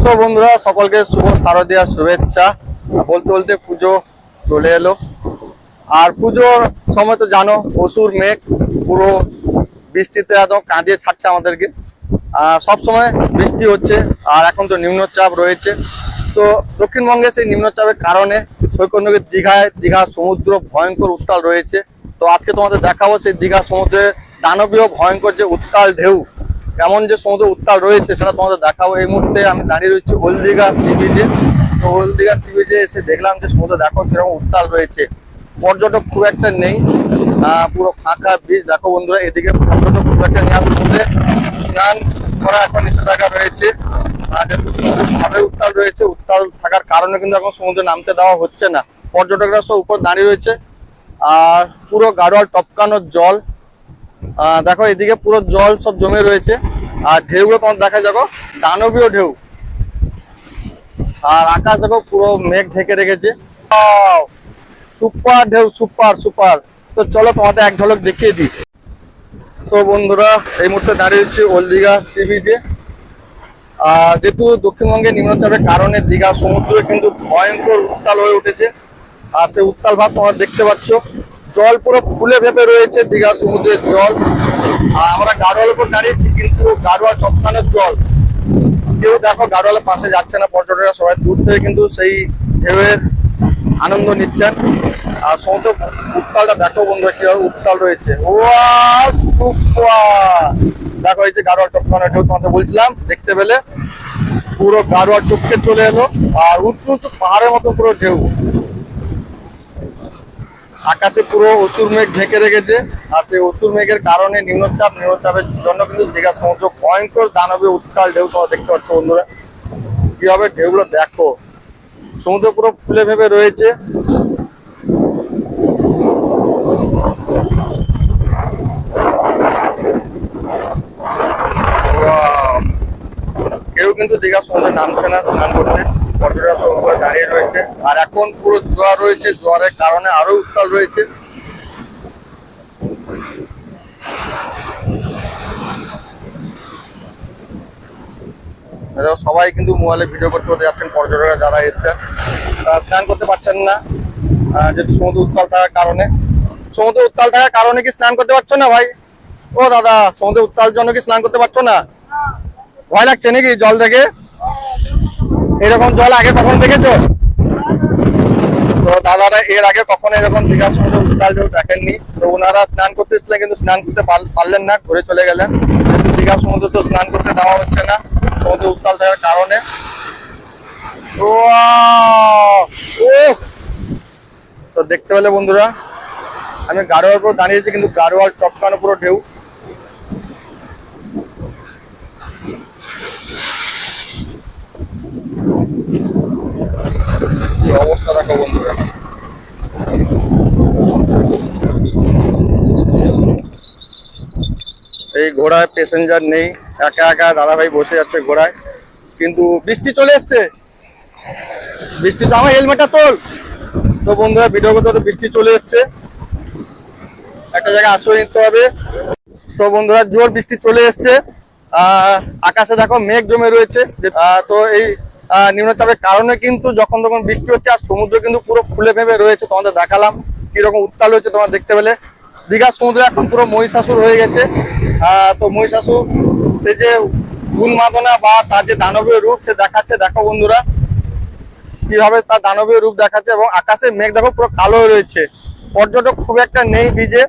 So বন্ধুরা, সকলকে শুভ শারদীয়ার শুভেচ্ছা। বলতে বলতে পুজো চলে এলো। আর পুজোর সময় তো জানো অসুর মেঘ, পুরো বৃষ্টিতে একদম কাঁদিয়ে ছাড়ছে আমাদেরকে। সব সময় বৃষ্টি হচ্ছে, আর এখন তো নিম্নচাপ রয়েছে। তো দক্ষিণবঙ্গে সেই নিম্নচাপের কারণে সৈকতনগর দীঘায়, দীঘা সমুদ্র ভয়ঙ্কর উত্তাল রয়েছে। তো আজকে তোমাদের দেখাবো সেই দীঘা সমুদ্রে দানবীয় ভয়ঙ্কর যে উত্তাল ঢেউ। কেমন যে সমুদ্র উত্তাল রয়েছে সেটা তোমাদের দেখাবো। এই মুহূর্তে আমি দাঁড়িয়ে রয়েছি হলদিঘা সি বিচে তো হলদিঘা সি বিচে এসে দেখলাম যে সমুদ্র দেখো কীরকম উত্তাল রয়েছে। পর্যটক খুব একটা নেই। পুরো ফাঁকা বীজ দেখো বন্ধুরা, এদিকে পর্যটক খুব একটা নেই। সমুদ্রে স্নান করা এখন নিষেধাজ্ঞা রয়েছে। যেহেতু সমুদ্র ভাবে উত্তাল রয়েছে। উত্তাল থাকার কারণে কিন্তু এখন সমুদ্রে নামতে দেওয়া হচ্ছে না। পর্যটকরা সব উপর দাঁড়িয়ে রয়েছে। আর পুরো গাড়োয়াল টপকানোর জল। দেখো এদিকে পুরো জল সব জমে রয়েছে। আর ঢেউগুলো তোমার দেখা দেখো দানবীয় ঢেউ। আর আকাশ দেখো পুরো মেঘ ঢেকে রেখেছে। সুপার ঢেউ সুপার সুপার তো চলো তোমাদের এক ঝলক দেখিয়ে দিই। তো বন্ধুরা এই মুহূর্তে দাঁড়িয়েছি ওল্ড দীঘা সি বিচে আহ, যেহেতু দক্ষিণবঙ্গে নিম্নচাপের কারণে দীঘা সমুদ্রে কিন্তু ভয়ঙ্কর উত্তাল হয়ে উঠেছে। আর সেই উত্তাল ভাব তোমরা দেখতে পাচ্ছ। জল পুরো ফুলে ভেপে রয়েছে দীঘা সমুদ্রের জল। আর আমরা গাড়োয়াল উপর দাঁড়িয়েছি, কিন্তু গাড়োয়াল টপকানোর জল। কেউ দেখো গাড়োয়ালের পাশে যাচ্ছে না, পর্যটকরা সবাই দূর থেকে কিন্তু সেই ঢেউয়ের আনন্দ নিচ্ছেন। আর সমুদ্র উত্তালটা দেখো বন্ধু, কীভাবে উত্তাল রয়েছে। দেখো এই যে গাড়োয়াল টপকানো ঢেউ, তোমাদের বলছিলাম, দেখতে পেলে। পুরো গাড়োয়াল টপকে চলে এলো, আর উঁচু উঁচু পাহাড়ের মতো পুরো ঢেউ। আকাশে পুরো অসুর মেঘ ঢেকে রেখেছে, আর সেই অসুর মেঘের কারণে নিম্নচাপ, নিম্নচাপের জন্য কিন্তু দীঘা সমুদ্র ভয়ঙ্কর দানবে উৎকাল ঢেউ তোমরা দেখতে পাচ্ছ বন্ধুরা। কীভাবে ঢেউগুলো দেখো? সমুদ্র পুরো ফুলে ভেবে রয়েছে। কেউ কিন্তু দীঘা সমুদ্রে নামছে না, স্নান করতে। দাঁড়িয়ে রয়েছে। আর এখন পুরো জোয়ার রয়েছে, জোয়ারের কারণে আরও উত্তাল রয়েছে। সবাই কিন্তু মোবাইলে ভিডিও করতে করতে যাচ্ছেন, পর্যটকরা যারা এসছেন, তারা স্নান করতে পারছেন না। যেহেতু সমুদ্র উত্তাল থাকার কারণে। সমুদ্র উত্তাল থাকার কারণে কি স্নান করতে পারছ না ভাই? ও দাদা, সমুদ্র উত্তাল জন্য কি স্নান করতে পারছ না? ভয় লাগছে নাকি জল থেকে এরকম জল আগে কখন দেখেছ? তো দাদারা এর আগে কখনো এরকম দীঘা সমুদ্র উত্তাল ঢেউ দেখেননি। তো ওনারা স্নান করতে এসেছিলেন কিন্তু স্নান করতে পার- পারলেন না, ঘুরে চলে গেলেন। যেহেতু দীঘা সমুদ্র তো স্নান করতে দেওয়া হচ্ছে না সমুদ্র উত্তাল থাকার কারণে! তো দেখতে পেলে বন্ধুরা, আমি গাড়োয়ার উপর দাঁড়িয়েছি, কিন্তু গাড়োয়ার টপকানো পুরো ঢেউ। অবস্থা দেখো বন্ধুরা। এই ঘোড়ায় প্যাসেঞ্জার নেই, একা একা দাদা ভাই বসে যাচ্ছে ঘোড়ায়। কিন্তু বৃষ্টি চলে এসছে। বৃষ্টি তো আমার হেলমেটটা তোল। তো বন্ধুরা ভিডিও করতে বৃষ্টি চলে এসছে। একটা জায়গায় আশ্রয় নিতে হবে। তো বন্ধুরা, জোর বৃষ্টি চলে এসছে। আকাশে দেখো মেঘ জমে রয়েছে। তো এই নিম্নচাপের কারণে কিন্তু যখন তখন বৃষ্টি হচ্ছে আর সমুদ্র কিন্তু পুরো ফুলে ভেবে রয়েছে। তোমাদের দেখালাম কীরকম উত্তাল হয়েছে তোমরা দেখতে পেলে। দীঘার সমুদ্র এখন পুরো মহিষাসুর হয়ে গেছে। তো মহিষাসুর সে যে উন্মাদনা বা তার যে দানবীয় রূপ সে দেখাচ্ছে, দেখো বন্ধুরা। কীভাবে তার দানবীয় রূপ দেখাচ্ছে এবং আকাশে মেঘ দেখো পুরো কালো রয়েছে। পর্যটক খুব একটা নেই বীজে।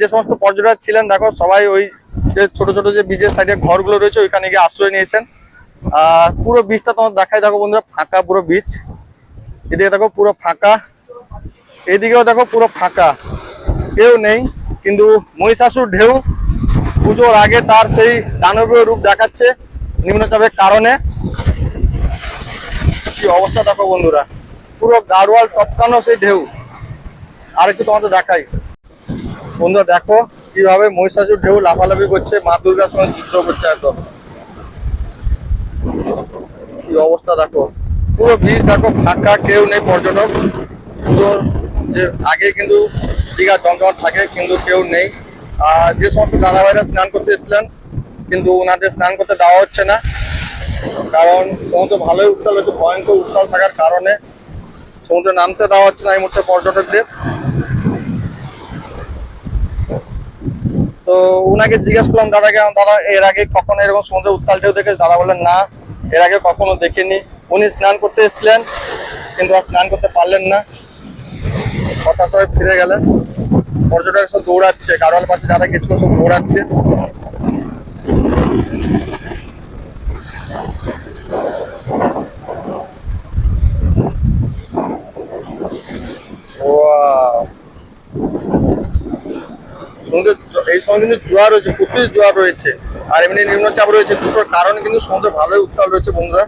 যে সমস্ত পর্যটক ছিলেন, দেখো সবাই ওই যে ছোট ছোট যে বীজের সাইডে ঘরগুলো রয়েছে, ওইখানে গিয়ে আশ্রয় নিয়েছেন। আর পুরো বীজটা তোমার দেখাই। দেখো বন্ধুরা, ফাঁকা পুরো বীজ এদিকে দেখো পুরো ফাঁকা। এদিকেও দেখো পুরো ফাঁকা। কেউ নেই, কিন্তু মহিষাসুর ঢেউ। পুজোর আগে তার সেই দানবীয় রূপ দেখাচ্ছে নিম্নচাপের কারণে। কি অবস্থা দেখো বন্ধুরা। পুরো গাড়োয়াল টপকানো সেই ঢেউ। আর একটু তোমাদের দেখাই। বন্ধুরা, দেখো কীভাবে মহিষাসুর ঢেউ লাফালাফি করছে, মা দুর্গার সঙ্গে যুদ্ধ করছে একদম। কি অবস্থা দেখো? পুরো বীজ দেখো, ফাঁকা, কেউ নেই পর্যটক। পুজোর যে, আগে কিন্তু দীঘা জমজমাট থাকে, কিন্তু কেউ নেই। আর যে সমস্ত দাদা ভাইরা স্নান করতে এসেছিলেন, কিন্তু ওনাদের স্নান করতে দেওয়া হচ্ছে না। কারণ সমুদ্র ভালোই উত্তাল হচ্ছে ভয়ঙ্কর উত্তাল থাকার কারণে সমুদ্রে নামতে দেওয়া হচ্ছে না এই মুহূর্তে পর্যটকদের। তো ওনাকে জিজ্ঞেস করলাম, দাদাকে, দাদা, এর আগে কখনো এরকম সমুদ্রে উত্তাল ঢেউ দেখে দাদা বললেন, না। এর আগে কখনো দেখিনি। উনি স্নান করতে এসেছিলেন, কিন্তু আর স্নান করতে পারলেন না। হয়ে ফিরে গেলেন। পর্যটক সব দৌড়াচ্ছে কারোয়াল পাশে যারা গেছিল সব দৌড়াচ্ছে! এই সময় কিন্তু জোয়ার রয়েছে, প্রচুর জোয়ার রয়েছে। আর এমনি নিম্নচাপ রয়েছে, দুটোর কারণ কিন্তু সমুদ্র ভালোই উত্তাল রয়েছে বন্ধুরা।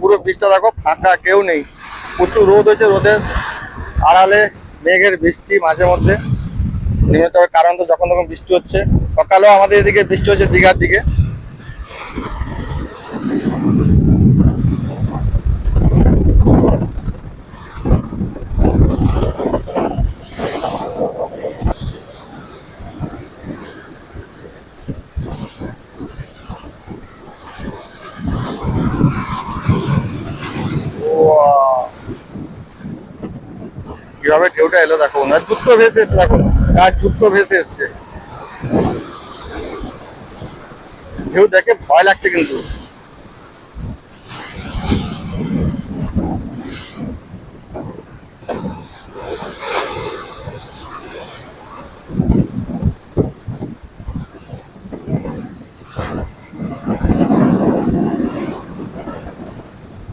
পুরো বৃষ্টি দেখো, ফাঁকা, কেউ নেই। প্রচুর রোদ হয়েছে, রোদের আড়ালে মেঘের বৃষ্টি মাঝে মধ্যে। নিম্নচাপের কারণ তো যখন তখন বৃষ্টি হচ্ছে। সকালেও আমাদের এদিকে বৃষ্টি হচ্ছে দীঘার দিকে। কীভাবে এলো, দেখো না জুতো ভেসে এসছে, দেখো আর জুতো ভেসে এসছে। ঢেউ দেখে ভয় লাগছে কিন্তু।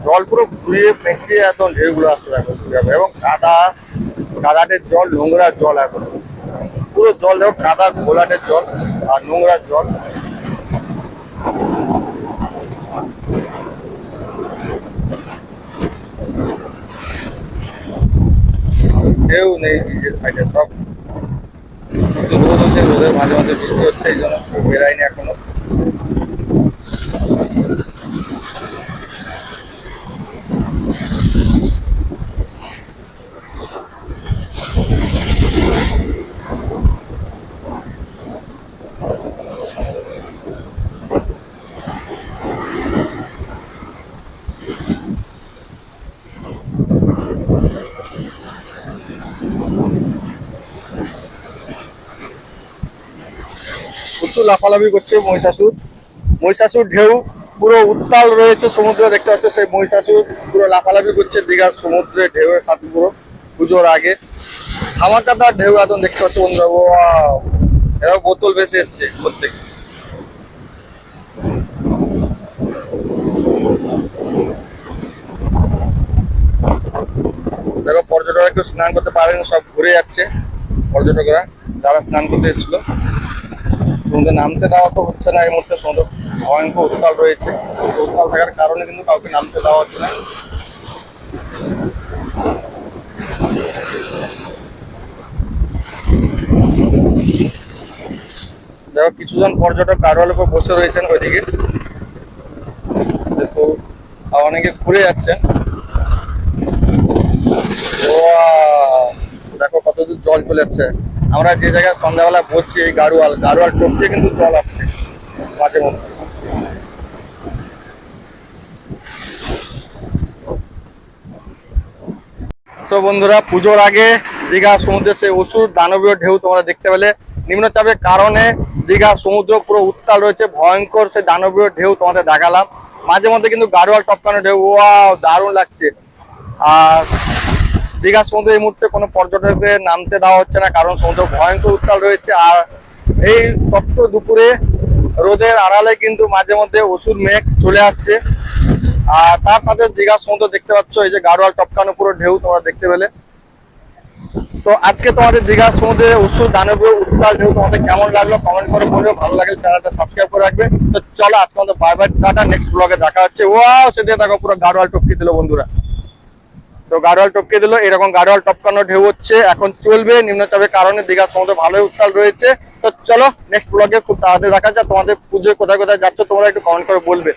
জল পুরো ঘুরিয়ে পেঁচিয়ে একদম ঢেউগুলো আসছে, দেখো এবং কাদা কাদাটের জল নোংরা জল এখন। পুরো জল দেখো কাদা ঘোলাটের জল আর নোংরা জল। কেউ নেই নিচের সাইডে সব। কিছু রোদ হচ্ছে, রোদের মাঝে মাঝে বৃষ্টি হচ্ছে, এই জন্য কেউ বেরায়নি এখনও। প্রচুর লাফালাফি করছে মহিষাসুর। মহিষাসুর ঢেউ পুরো উত্তাল রয়েছে সমুদ্রে, দেখতে পাচ্ছ সেই মহিষাসুর পুরো লাফালাফি করছে দীঘার সমুদ্রে ঢেউয়ের সাথে পুরো পুজোর আগে। ধামাকাদার ঢেউ একদম দেখতে পাচ্ছ, বন্ধুরা বোতল ভেসে এসছে প্রত্যেক। দেখো, পর্যটকরা কেউ স্নান করতে পারেন, সব ঘুরে যাচ্ছে। পর্যটকরা যারা স্নান করতে এসেছিল। সমুদ্রে নামতে দেওয়া তো হচ্ছে না এই মুহূর্তে, সমুদ্র ভয়ঙ্কর উত্তাল রয়েছে। উত্তাল থাকার কারণে কিন্তু কাউকে নামতে দেওয়া হচ্ছে না। দেখো কিছুজন পর্যটক গাড়োয়াল উপর বসে রয়েছেন ওইদিকে। তো অনেকে ঘুরে যাচ্ছেন! দেখো কতদূর জল চলে আসছে আমরা যে জায়গায় সন্ধ্যাবেলা বসছি এই গাড়োয়াল গাড়োয়াল টপকে কিন্তু জল আসছে মাঝে মধ্যে। বন্ধুরা, পুজোর আগে দীঘা সমুদ্রে সেই অসুর দানবীয় ঢেউ তোমরা দেখতে পেলে। নিম্নচাপের কারণে দীঘা সমুদ্র পুরো উত্তাল রয়েছে, ভয়ঙ্কর সেই দানবীয় ঢেউ তোমাদের দেখালাম। মাঝে মধ্যে কিন্তু গাড়োয়াল টপকানো ঢেউ, ওয়াও, দারুণ লাগছে। আর দীঘা সমুদ্রে এই মুহূর্তে কোনো পর্যটকদের নামতে দেওয়া হচ্ছে না, কারণ সমুদ্র ভয়ঙ্কর উত্তাল রয়েছে। আর এই তপ্ত দুপুরে রোদের আড়ালে কিন্তু মাঝে মধ্যে ওষুধ মেঘ চলে আসছে। আর তার সাথে দীঘা সমুদ্র দেখতে পাচ্ছ, এই যে গাড়োয়াল টপকানো পুরো ঢেউ তোমরা দেখতে পেলে। তো আজকে তোমাদের দীঘা সমুদ্রে ওষুধ দানবীয় উত্তাল ঢেউ তোমাদের কেমন লাগল কমেন্ট করে বলবে ভালো লাগলে চ্যানেলটা সাবস্ক্রাইব করে রাখবে। তো চলো, আজকে আমাদের বাই বাই টাটা নেক্সট ব্লগে দেখা হচ্ছে। ওয়াও সেদিকে দেখো পুরো গাড়োয়াল টপকে দিল বন্ধুরা। তো গাড়োয়াল টপকে দিল, এরকম গাড়োয়াল টপকানো ঢেউ হচ্ছে, এখন চলবে, নিম্নচাপের কারণে দীঘার সমুদ্র ভালোই উত্তাল রয়েছে। তো চলো নেক্সট ব্লগে খুব তাড়াতাড়ি দেখা যায় তোমাদের পুজোয় কোথায় কোথায় যাচ্ছ, তোমরা একটু কমেন্ট করে বলবে।